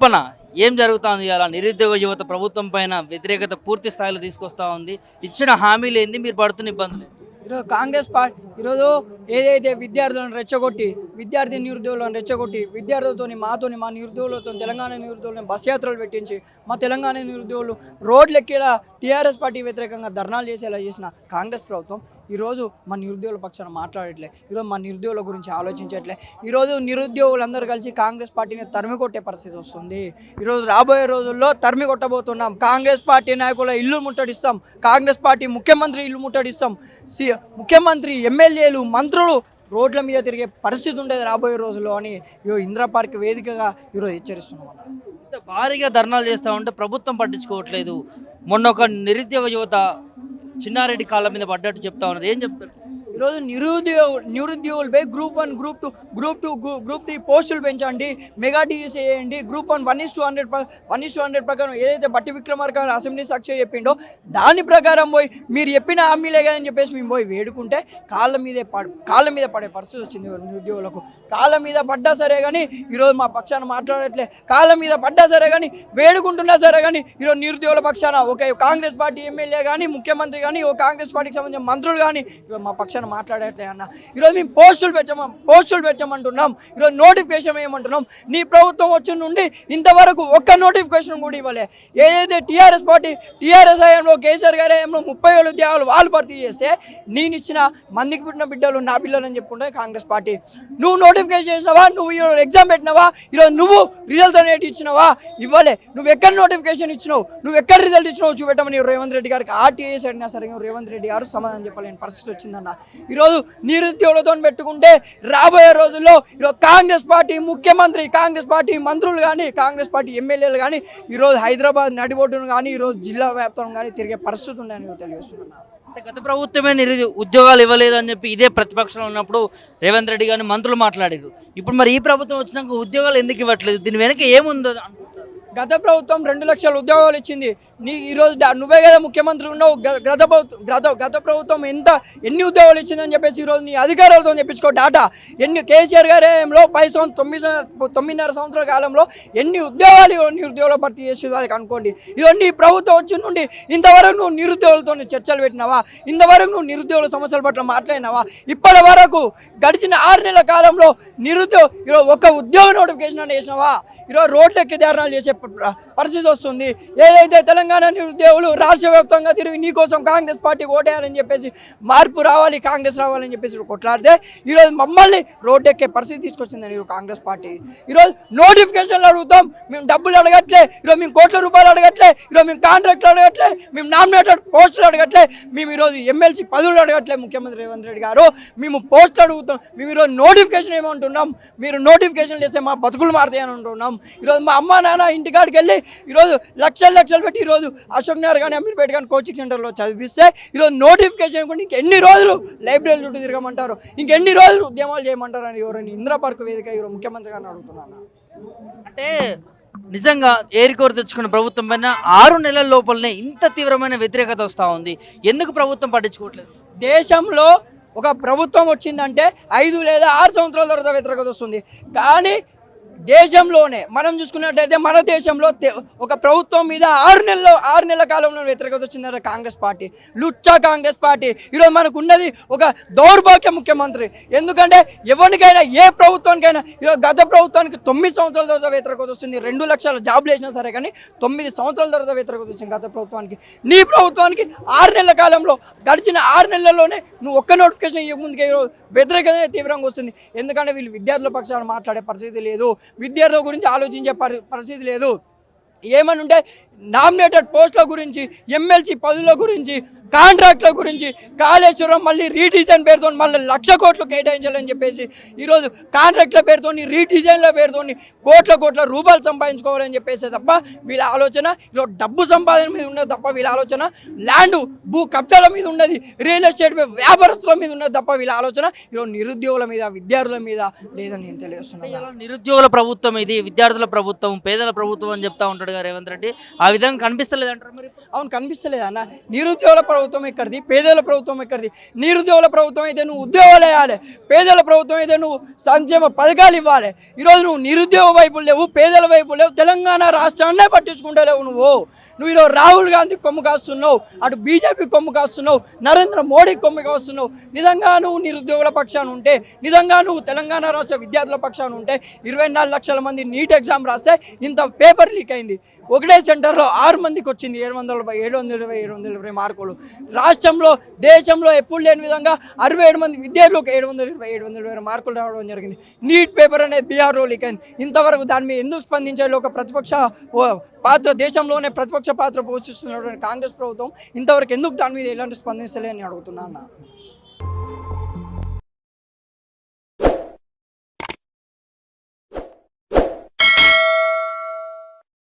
తప్పన ఏం జరుగుతుంది అలా నిరుద్యోగ యువత ప్రభుత్వం పైన వ్యతిరేకత పూర్తి స్థాయిలో తీసుకొస్తా ఉంది. ఇచ్చిన హామీలు ఏంది? మీరు పడుతున్న ఇబ్బందులు ఈరోజు కాంగ్రెస్ పార్టీ ఈరోజు ఏదైతే విద్యార్థులను రెచ్చగొట్టి విద్యార్థి నిరుద్యోగులను రెచ్చగొట్టి విద్యార్థులతోని మాతోని మా నిరుద్యోగులతో తెలంగాణ నిరుద్యోగులను బస్ యాత్రలు పెట్టించి మా తెలంగాణ నిరుద్యోగులు రోడ్లు ఎక్కేలా టీఆర్ఎస్ పార్టీ వ్యతిరేకంగా ధర్నాలు చేసేలా చేసిన కాంగ్రెస్ ప్రభుత్వం ఈరోజు మా నిరుద్యోగుల పక్షాన మాట్లాడట్లే. ఈరోజు మా నిరుద్యోగుల గురించి ఆలోచించట్లే. ఈరోజు నిరుద్యోగులందరూ కలిసి కాంగ్రెస్ పార్టీని తరిమి కొట్టే పరిస్థితి వస్తుంది. ఈరోజు రాబోయే రోజుల్లో తరిమి కొట్టబోతున్నాం కాంగ్రెస్ పార్టీ నాయకుల ఇల్లు ముట్టడిస్తాం. కాంగ్రెస్ పార్టీ ముఖ్యమంత్రి ఇల్లు ముట్టడిస్తాం. సి ముఖ్యమంత్రి ఎమ్మెల్యేలు మంత్రులు రోడ్ల మీద తిరిగే పరిస్థితి ఉండేది రాబోయే రోజుల్లో అని ఇందిరా పార్క్ వేదికగా ఈరోజు హెచ్చరిస్తున్నాం భారీగా ధర్నాలు చేస్తా ఉంటే ప్రభుత్వం పట్టించుకోవట్లేదు. మొన్న ఒక నిరుద్యోగ యువత చిన్నారెడ్డి కాళ్ళ మీద పడ్డట్టు చెప్తా ఉన్నారు. ఏం చెప్తారు? ఈరోజు నిరుద్యోగ నిరుద్యోగులపై group one group two group two group three పోస్టులు పెంచండి. మెగా డిఎస్ చేయండి group one one is two hundred one is two hundred ప్రకారం ఏదైతే బట్టి విక్రమార్క అసెంబ్లీ సాక్షి చెప్పిండో దాని ప్రకారం పోయి మీరు చెప్పిన హామీలే కదని చెప్పేసి మేము పోయి వేడుకుంటే కాళ్ళ మీదే పడ కాళ్ళ మీద పడే పరిస్థితి వచ్చింది నిరుద్యోగులకు. కాళ్ళ మీద పడ్డా సరే కానీ ఈరోజు మా పక్షాన మాట్లాడట్లే. కాళ్ళ మీద పడ్డా సరే కానీ వేడుకుంటున్నా సరే కానీ ఈరోజు నిరుద్యోగుల పక్షాన ఒక కాంగ్రెస్ పార్టీ ఎమ్మెల్యే కానీ ముఖ్యమంత్రి కానీ ఓ కాంగ్రెస్ పార్టీకి సంబంధించిన మంత్రులు కానీ మా పక్షాన మాట్లాడట్లే అన్న. ఈరోజు మేము పోస్టులు పెట్టామ పోస్టులు పెట్టామంటున్నాం. ఈరోజు నోటిఫికేషన్ వేయమంటున్నాం. నీ ప్రభుత్వం వచ్చి నుండి ఇంతవరకు ఒక్క నోటిఫికేషన్ కూడా ఇవ్వలే. ఏదైతే టీఆర్ఎస్ పార్టీ టీఆర్ఎస్ హయాంలో కేసీఆర్ గారి హయాంలో ముప్పై వేల ఉద్యోగాలు వాళ్ళు భర్తీ చేస్తే నేను ఇచ్చిన మందికి పుట్టిన బిడ్డలు నా బిడ్డలు అని చెప్పుకుంటే కాంగ్రెస్ పార్టీ. నువ్వు నోటిఫికేషన్ చేసినావా? నువ్వు ఈరోజు ఎగ్జామ్ పెట్టినావా? ఈరోజు నువ్వు రిజల్ట్ అనేది ఇచ్చినావా? ఇవ్వలే. నువ్వు ఎక్కడ నోటిఫికేషన్ ఇచ్చినావు? నువ్వు ఎక్కడ రిజల్ట్ ఇచ్చినావు? చూపెట్టమని రేవంత్ రెడ్డి గారికి ఆర్టీఏ అడిగినా సరే రేవంత్ రెడ్డి గారు సమాధానం చెప్పలేని పరిస్థితి వచ్చిందన్న. ఈరోజు నిరుద్యోగులతో పెట్టుకుంటే రాబోయే రోజుల్లో ఈరోజు కాంగ్రెస్ పార్టీ ముఖ్యమంత్రి కాంగ్రెస్ పార్టీ మంత్రులు కానీ కాంగ్రెస్ పార్టీ ఎమ్మెల్యేలు కానీ ఈరోజు హైదరాబాద్ నడిబొడ్డును కానీ ఈరోజు జిల్లా వ్యాప్తం కానీ తిరిగే పరిస్థితి ఉందని తెలియజేస్తున్నాను. అంటే గత ప్రభుత్వమే నిరుద్యో ఉద్యోగాలు ఇవ్వలేదు అని చెప్పి ఇదే ప్రతిపక్షంలో ఉన్నప్పుడు రేవంత్ రెడ్డి గారిని మంత్రులు మాట్లాడారు. ఇప్పుడు మరి ఈ ప్రభుత్వం వచ్చినాక ఉద్యోగాలు ఎందుకు ఇవ్వట్లేదు? దీని వెనక ఏముందో? గత ప్రభుత్వం రెండు లక్షల ఉద్యోగాలు ఇచ్చింది. నీ ఈరోజు నువ్వే కదా ముఖ్యమంత్రి ఉన్నావు. గ- గత ప్రభుత్వం గత గత ప్రభుత్వం ఎంత ఎన్ని ఉద్యోగాలు ఇచ్చిందని చెప్పేసి ఈరోజు నీ అధికారులతో చెప్పించుకో డాటా. ఎన్ని కేసీఆర్ గారేలో పది సంవత్సరం తొమ్మిది తొమ్మిదిన్నర సంవత్సరాల కాలంలో ఎన్ని ఉద్యోగాలు నిరుద్యోగులు భర్తీ చేసిందో అది కనుక్కోండి. ఇవన్నీ ప్రభుత్వం వచ్చి నుండి ఇంతవరకు నువ్వు నిరుద్యోగులతో చర్చలు పెట్టినావా? ఇంతవరకు నువ్వు నిరుద్యోగుల సమస్యల పట్ల మాట్లాడినావా? ఇప్పటి వరకు గడిచిన ఆరు నెలల కాలంలో నిరుద్యోగ ఈరోజు ఒక ఉద్యోగ నోటిఫికేషన్ అని చేసినావా? ఈరోజు రోడ్లు ఎక్కి ధారణాలు చేసే uh, పరిస్థితి వస్తుంది. ఏదైతే తెలంగాణ నిరుద్యోగులు రాష్ట్ర వ్యాప్తంగా తిరిగి నీకోసం కాంగ్రెస్ పార్టీ ఓటేయాలని చెప్పేసి మార్పు రావాలి కాంగ్రెస్ రావాలని చెప్పేసి కొట్లాడితే ఈరోజు మమ్మల్ని రోడ్డెక్కే పరిస్థితి తీసుకొచ్చిందని కాంగ్రెస్ పార్టీ. ఈరోజు నోటిఫికేషన్లు అడుగుతాం మేము డబ్బులు అడగట్లే ఈరోజు మేము కోట్ల రూపాయలు అడగట్లే ఈరోజు మేము కాంట్రాక్ట్లు అడగట్లే మేము నామినేటెడ్ పోస్టులు అడగట్లే మేము ఈరోజు ఎమ్మెల్సీ పదవులు అడగట్లే ముఖ్యమంత్రి రేవంత్ రెడ్డి గారు మేము పోస్టులు అడుగుతాం మేము ఈరోజు నోటిఫికేషన్ ఏమంటున్నాం మీరు నోటిఫికేషన్ చేస్తే మా బతుకులు మారుతాయని అని అంటున్నాం. ఈరోజు మా అమ్మ నాన్న ఇంటికాడికి వెళ్ళి ఈరోజు లక్షలు లక్షలు పెట్టి ఈరోజు అశోక్ నగర్ కానీ అమీర్పేట కానీ కోచింగ్ సెంటర్లో చదివిస్తే ఈరోజు నోటిఫికేషన్ కూడా ఇంకెన్ని రోజులు లైబ్రరీ చుట్టూ తిరగమంటారు? ఇంకెన్ని రోజులు ఉద్యమాలు చేయమంటారు అని ఎవరైనా ఇందిరా పార్క్ వేదిక ఈరోజు ముఖ్యమంత్రి గారిని అడుగుతున్నాను? అంటే నిజంగా ఏరికోరు తెచ్చుకున్న ప్రభుత్వం పైన ఆరు నెలల లోపలనే ఇంత తీవ్రమైన వ్యతిరేకత వస్తూ ఉంది. ఎందుకు ప్రభుత్వం పట్టించుకోవట్లేదు? దేశంలో ఒక ప్రభుత్వం వచ్చిందంటే ఐదు లేదా ఆరు సంవత్సరాల తర్వాత వ్యతిరేకత వస్తుంది. కానీ దేశంలోనే మనం చూసుకున్నట్టయితే మన దేశంలో ఒక ప్రభుత్వం మీద ఆరు నెలలు ఆరు నెలల కాలంలో వ్యతిరేకత వచ్చిందంటే కాంగ్రెస్ పార్టీ. లుచ్చా కాంగ్రెస్ పార్టీ. ఈరోజు మనకు ఉన్నది ఒక దౌర్భాగ్య ముఖ్యమంత్రి. ఎందుకంటే ఎవరికైనా ఏ ప్రభుత్వానికైనా ఈరోజు గత ప్రభుత్వానికి తొమ్మిది సంవత్సరాల తర్వాత వ్యతిరేకత వస్తుంది. రెండు లక్షల జాబ్లు వేసినా సరే కానీ తొమ్మిది సంవత్సరాల తర్వాత వ్యతిరేకత వచ్చింది గత ప్రభుత్వానికి. నీ ప్రభుత్వానికి ఆరు నెలల కాలంలో గడిచిన ఆరు నెలల్లోనే నువ్వు ఒక్క నోటిఫికేషన్ ఇవ్వకముందుకే ఈరోజు వ్యతిరేకత తీవ్రంగా వస్తుంది. ఎందుకంటే వీళ్ళు విద్యార్థుల పక్షాన మాట్లాడే పరిస్థితి లేదు. విద్యార్థుల గురించి ఆలోచించే పరి పరిస్థితి లేదు. ఏమనుంటే నామినేటెడ్ పోస్టుల గురించి ఎమ్మెల్సీ పదవుల గురించి కాంట్రాక్ట్ల గురించి కాళేశ్వరం మళ్ళీ రీడిజైన్ పేరుతో మళ్ళీ లక్ష కోట్లు కేటాయించాలని చెప్పేసి ఈరోజు కాంట్రాక్ట్ల పేరుతో రీడిజైన్ల పేరుతో కోట్ల కోట్ల రూపాయలు సంపాదించుకోవాలని చెప్పేసి తప్ప వీళ్ళ ఆలోచన ఈరోజు డబ్బు సంపాదన మీద ఉన్నది తప్ప వీళ్ళ ఆలోచన ల్యాండ్ భూ కబ్జాల మీద ఉన్నది రియల్ ఎస్టేట్ వ్యాపారస్తుల మీద ఉన్నది తప్ప వీళ్ళ ఆలోచన ఈరోజు నిరుద్యోగుల మీద విద్యార్థుల మీద లేదని నేను తెలియజేస్తున్నాను. నిరుద్యోగుల ప్రభుత్వం ఇది విద్యార్థుల ప్రభుత్వం పేదల ప్రభుత్వం అని చెప్తా ఉంటాడు కదా రేవంత్ రెడ్డి. ఆ విధంగా కనిపిస్తలేదంటారు మరి? అవును కనిపిస్తలేదు అన్న. నిరుద్యోగుల ప్రభుత్వం ఎక్కడిది? పేదల ప్రభుత్వం ఎక్కడిది? నిరుద్యోగుల ప్రభుత్వం అయితే నువ్వు ఉద్యోగాలు వేయాలి. పేదల ప్రభుత్వం అయితే నువ్వు సంక్షేమ పథకాలు ఇవ్వాలి. ఈరోజు నువ్వు నిరుద్యోగ వైపు లేవు పేదల వైపు లేవు తెలంగాణ రాష్ట్రాన్నే పట్టించుకుంటలేవు నువ్వు. నువ్వు ఈరోజు రాహుల్ గాంధీ కొమ్ము కాస్తున్నావు అటు బీజేపీ కొమ్ము కాస్తున్నావు నరేంద్ర మోడీ కొమ్ము కాస్తున్నావు. నిజంగా నువ్వు నిరుద్యోగుల పక్షాన ఉంటే నిజంగా నువ్వు తెలంగాణ రాష్ట్ర విద్యార్థుల పక్షాన ఉంటే ఇరవై నాలుగు లక్షల మంది నీట్ ఎగ్జామ్ రాస్తే ఇంత పేపర్ లీక్ అయింది. ఒకటే సెంటర్లో ఆరు మందికి వచ్చింది ఏడు వందల ఏడు వందల ఇరవై ఏడు వందల ఇరవై మార్కులు. రాష్ట్రంలో దేశంలో ఎప్పుడు లేని విధంగా అరవై ఏడు మంది విద్యార్థులకు ఏడు వందల ఇరవై ఏడు వందల ఇరవై మార్కులు రావడం జరిగింది. నీట్ పేపర్ అనేది బీఆర్ఓ లీక్ అయింది. ఇంతవరకు దాని మీద ఎందుకు స్పందించాలి ఒక ప్రతిపక్ష ఓ పాత్ర దేశంలోనే ప్రతిపక్ష పాత్ర పోషిస్తున్నటువంటి కాంగ్రెస్ ప్రభుత్వం ఇంతవరకు ఎందుకు దాని మీద ఎలాంటి స్పందించలేని అడుగుతున్నా అన్న.